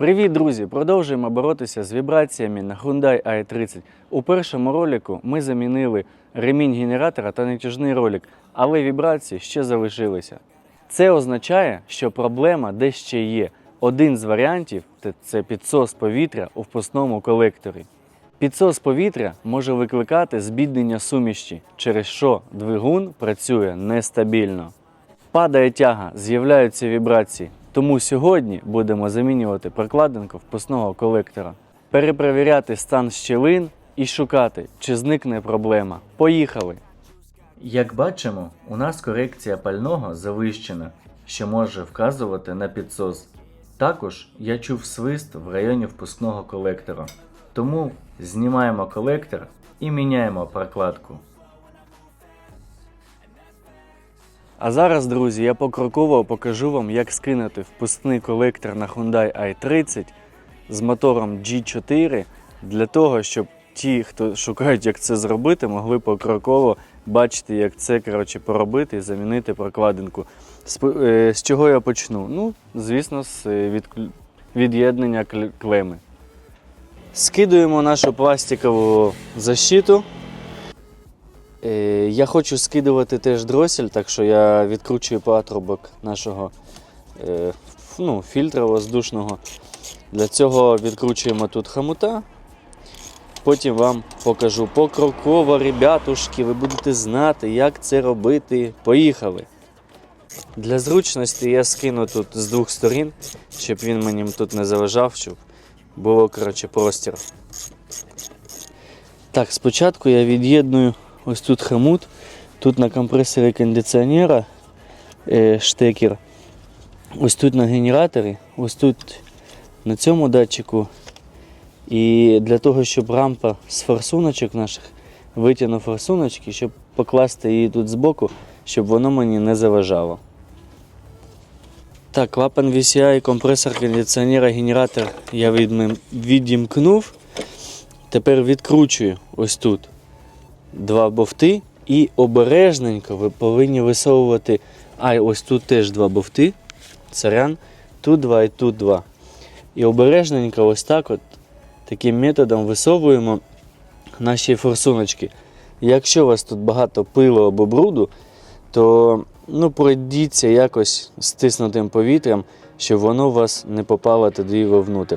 Привіт, друзі! Продовжуємо боротися з вібраціями на Hyundai i30. У першому ролику ми замінили ремінь генератора та натяжний ролик, але вібрації ще залишилися. Це означає, що проблема де ще є. Один з варіантів це- підсос повітря у впускному колекторі. Підсос повітря може викликати збіднення суміші, через що двигун працює нестабільно. Падає тяга, з'являються вібрації. Тому сьогодні будемо замінювати прокладинку впускного колектора, перепровіряти стан щілин і шукати, чи зникне проблема. Поїхали! Як бачимо, у нас корекція пального завищена, що може вказувати на підсос. Також я чув свист в районі впускного колектора. Тому знімаємо колектор і міняємо прокладку. А зараз, друзі, я покроково покажу вам, як скинути впускний колектор на Hyundai i30 з мотором G4 для того, щоб ті, хто шукають, як це зробити, могли покроково бачити, як це коротше, поробити і замінити прокладинку. З, е, чого я почну? Ну, звісно, з е, від'єднання кле- клеми. Скидуємо нашу пластикову защиту. Е, Я хочу скидувати теж дросель, так що я відкручую патрубок нашого е, ну, фільтра воздушного. Для цього відкручуємо тут хомута. Потім вам покажу покроково, ребятушки, ви будете знати, як це робити. Поїхали! Для зручності я скину тут з двох сторін, щоб він мені тут не заважав, щоб було коротше, простір. Так, спочатку я від'єдную ось тут хомут. Тут на компресорі кондиціонера е, штекер. Ось тут на генераторі, ось тут на цьому датчику. І для того, щоб рампа з форсуночок наших витягнув форсуночки, щоб покласти її тут збоку, щоб воно мені не заважало. Так, клапан VCI, компресор кондиціонера, генератор я відімкнув. Тепер відкручую ось тут два бовти і обережненько ви повинні висовувати. А, ось тут теж два бовти. Царян. Тут два і тут два. І обережненько ось так от таким методом висовуємо наші форсуночки. Якщо у вас тут багато пилу або бруду, то ну, пройдіться якось стиснутим повітрям, щоб воно у вас не попало тоді вовнутрь.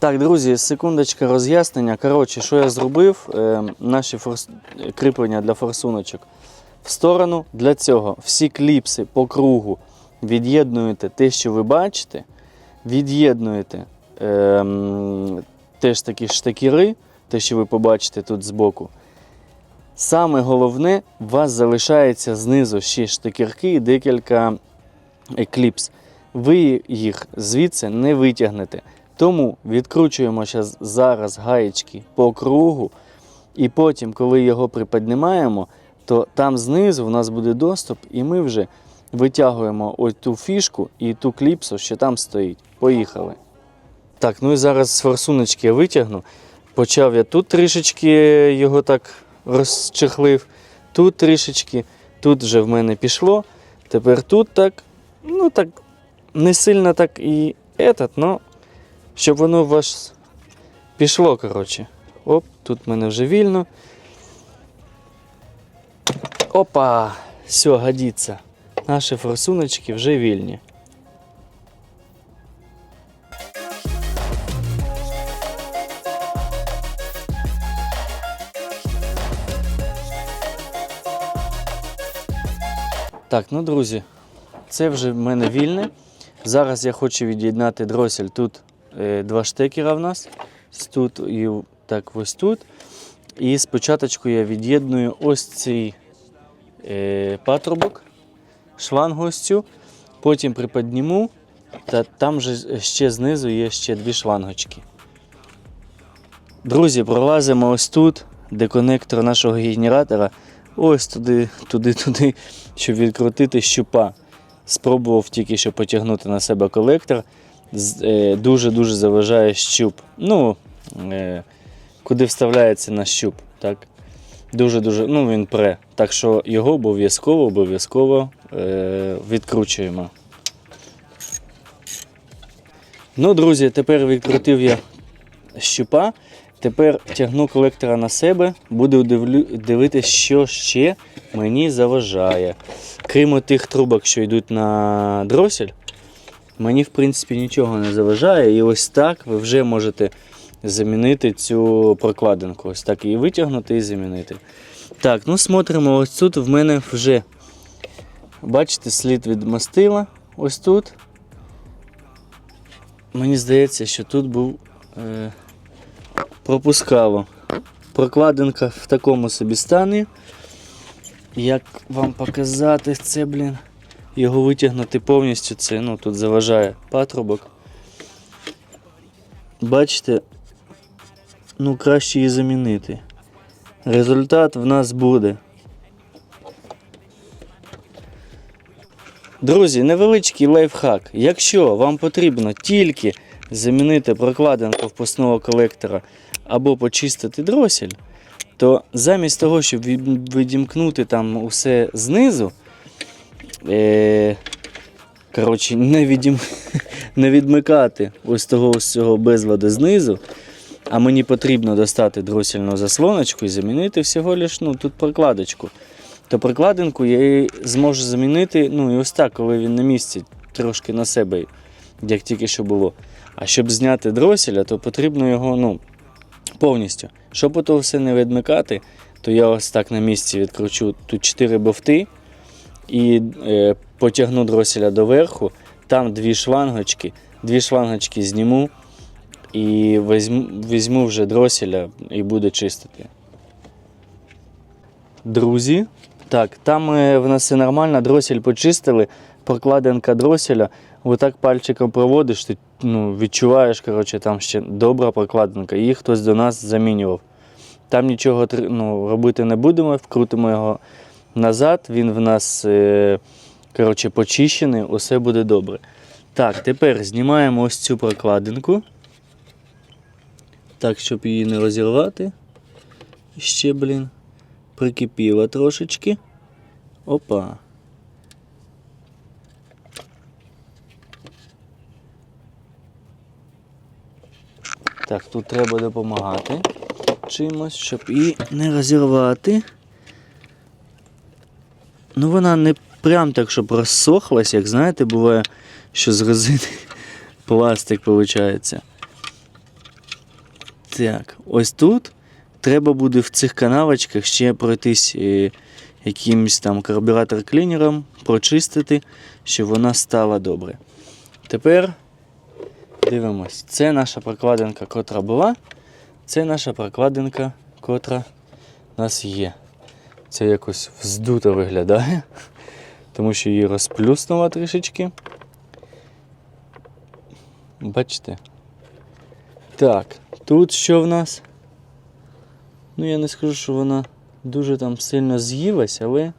Так, друзі, секундочка роз'яснення. Коротше, що я зробив? Е, наші форс... кріплення для форсуночок в сторону. Для цього всі кліпси по кругу від'єднуєте те, що ви бачите. Від'єднуєте е, теж такі штекіри, те, що ви побачите тут збоку. Саме головне, у вас залишається знизу ще штекірки і декілька екліпс. Ви їх звідси не витягнете. Тому відкручуємо зараз гаєчки по кругу, і потім, коли його приподнімаємо, то там знизу в нас буде доступ, і ми вже витягуємо ось ту фішку і ту кліпсу, що там стоїть. Поїхали. Так, ну і зараз з форсуночки я витягну. Почав я тут трішечки його так розчехлив, тут трішечки, тут вже в мене пішло. Тепер тут так, ну так, не сильно так і этот, но щоб воно у вас пішло, коротше. Оп, тут в мене вже вільно. Опа! Все, годиться. Наші форсуночки вже вільні. Так, ну друзі, це вже в мене вільне. Зараз я хочу від'єднати дросель. Тут два штекера в нас. Тут і так ось тут. І спочатку я від'єдную ось цей е, патрубок, цю. Потім приподніму Та там же ще знизу є ще дві шлангочки. Друзі, пролазимо ось тут, де конектор нашого генератора. Ось туди, туди, туди, щоб відкрутити щупа. Спробував тільки що потягнути на себе колектор. Е, Дуже-дуже заважає щуп. Ну, е, куди вставляється на щуп. Так? Дуже-дуже, ну він пре. Так що його обов'язково, обов'язково е, відкручуємо. Ну, друзі, тепер відкрутив я щупа. Тепер тягну колектора на себе, буду дивитися, що ще мені заважає. Крім тих трубок, що йдуть на дросель, мені в принципі нічого не заважає. І ось так ви вже можете замінити цю прокладинку. Ось так її витягнути і замінити. Так, ну смотримо, ось тут в мене вже, бачите, слід від мастила. Ось тут. Мені здається, що тут був е, пропускало. Прокладинка в такому собі стані. Як вам показати це, блін? Його витягнути повністю, це ну, тут заважає патрубок. Бачите, ну краще її замінити. Результат в нас буде. Друзі, невеличкий лайфхак. Якщо вам потрібно тільки замінити прокладинку впускного колектора або почистити дросель, то замість того, щоб відімкнути там усе знизу, е, коротше, не, відім... не відмикати ось того ось цього безладу знизу, а мені потрібно достати дросільну заслоночку і замінити всього лиш ну, тут прокладочку. То прокладинку я її зможу замінити, ну і ось так, коли він на місці, трошки на себе, як тільки що було. А щоб зняти дроселя, то потрібно його ну, повністю. Щоб ото все не відмикати, то я ось так на місці відкручу тут 4 бовти і е, потягну дроселя доверху. Там дві шлангочки, дві шлангочки зніму і візьму, візьму вже дроселя і буду чистити. Друзі, так, там е, в нас все нормально, дросель почистили, прокладинка дроселя. Отак пальчиком проводиш, ти ну, відчуваєш, коротше, там ще добра прокладинка. Її хтось до нас замінював. Там нічого ну, робити не будемо, вкрутимо його назад, він в нас е, коротше, почищений, усе буде добре. Так, тепер знімаємо ось цю прокладинку. Так, щоб її не розірвати. Ще, блін прикипіла трошечки. Опа. Так, тут треба допомагати чимось, щоб її не розірвати. Ну, вона не прям так, щоб розсохлась, як знаєте, буває, що з резини пластик виходить. Так, ось тут треба буде в цих канавочках ще пройтись е, якимось там карбюратор-клінером, прочистити, щоб вона стала добре. Тепер дивимось. Це наша прокладинка, котра була. Це наша прокладинка, котра у нас є. Це якось вздуто виглядає, тому що її розплюснула трішечки. Бачите? Так, тут що в нас? Ну, я не скажу, що вона дуже там сильно з'їлась, але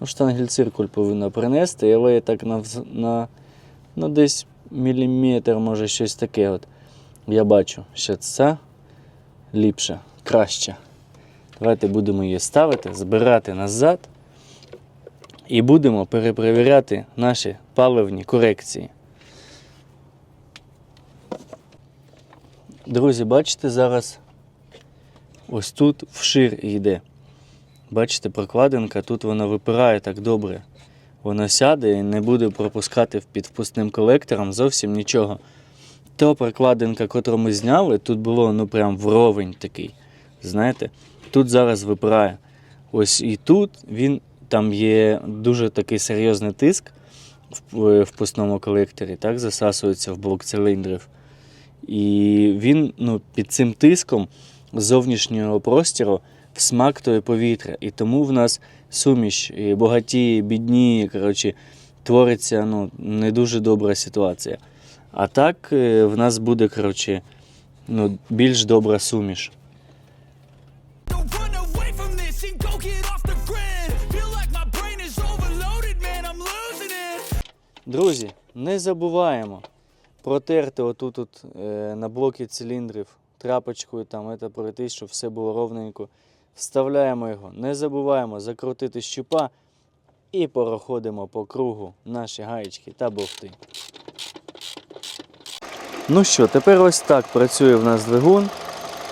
ну, штангель-циркуль повинна принести, але так на, на, на десь міліметр, може щось таке. От. Я бачу, що це ліпше, краще. Давайте будемо її ставити, збирати назад і будемо перепровіряти наші паливні корекції. Друзі, бачите, зараз ось тут вшир йде. Бачите, прокладинка, тут вона випирає так добре. Вона сяде і не буде пропускати під впускним колектором зовсім нічого. То прокладинка, котру ми зняли, тут було ну прям вровень такий. Знаєте, тут зараз випирає. Ось і тут він там є дуже такий серйозний тиск в впускному колекторі, так, засасується в блок циліндрів. І він ну, під цим тиском зовнішнього простіру всмактує повітря. І тому в нас суміш і багаті, бідні, коротше, твориться ну, не дуже добра ситуація. А так е, в нас буде, коротше, ну, більш добра суміш. And go get off the grid. Feel like my brain is overloaded, man. I'm losing it. Друзі, не забуваємо протерти отут от, е, на блоки циліндрів тряпочкою, там це пройти, щоб все було ровненько. Вставляємо його. Не забуваємо закрутити щупа і проходимо по кругу наші гаєчки та болти. Ну що, тепер ось так працює в нас двигун.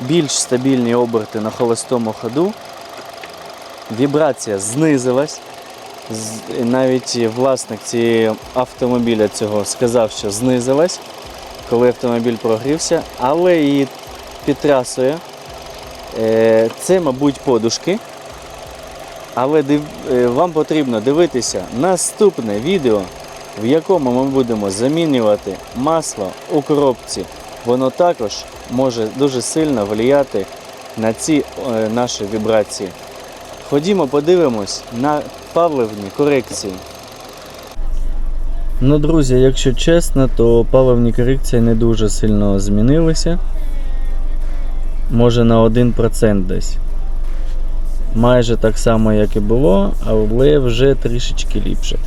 Більш стабільні оберти на холостому ходу. Вібрація знизилась. Навіть власник цієї автомобіля цього сказав, що знизилась, коли автомобіль прогрівся, але її підтрасує. Е, Це, мабуть, подушки. Але е, вам потрібно дивитися наступне відео, в якому ми будемо замінювати масло у коробці. Воно також може дуже сильно впливати на ці е, наші вібрації. Ходімо, подивимось на паливні корекції. Ну, друзі, якщо чесно, то паливні корекції не дуже сильно змінилися. Може на 1% десь. Майже так само, як і було, але вже трішечки ліпше.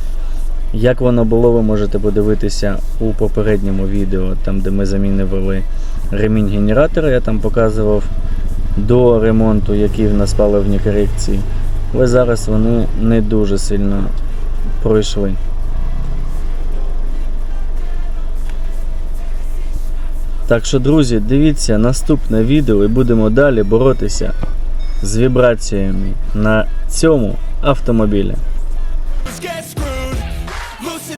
Як воно було, ви можете подивитися у попередньому відео, там де ми замінювали ремінь генератора, я там показував до ремонту, які в нас паливні корекції. Але зараз вони не дуже сильно пройшли. Так що, друзі, дивіться наступне відео і будемо далі боротися з вібраціями на цьому автомобілі.